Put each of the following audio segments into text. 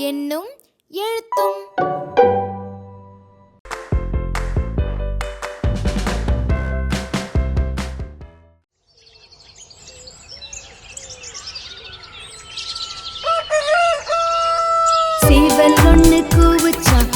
என்னும் எழுத்தும். சீவல் ஒன்று கூவிச்சான்.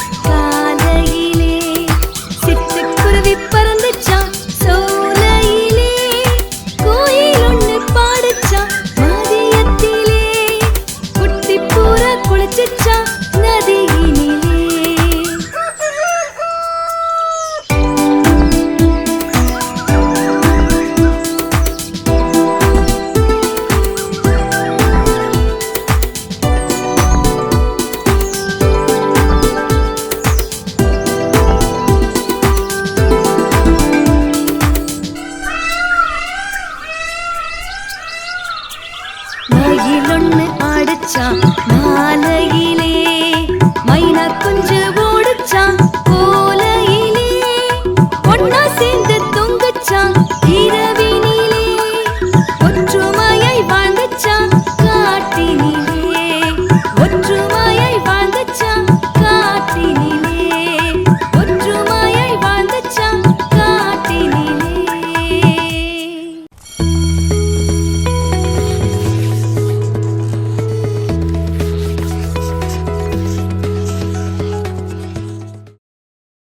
மயில் ஒன்று ஆடிச்சான். மாலையில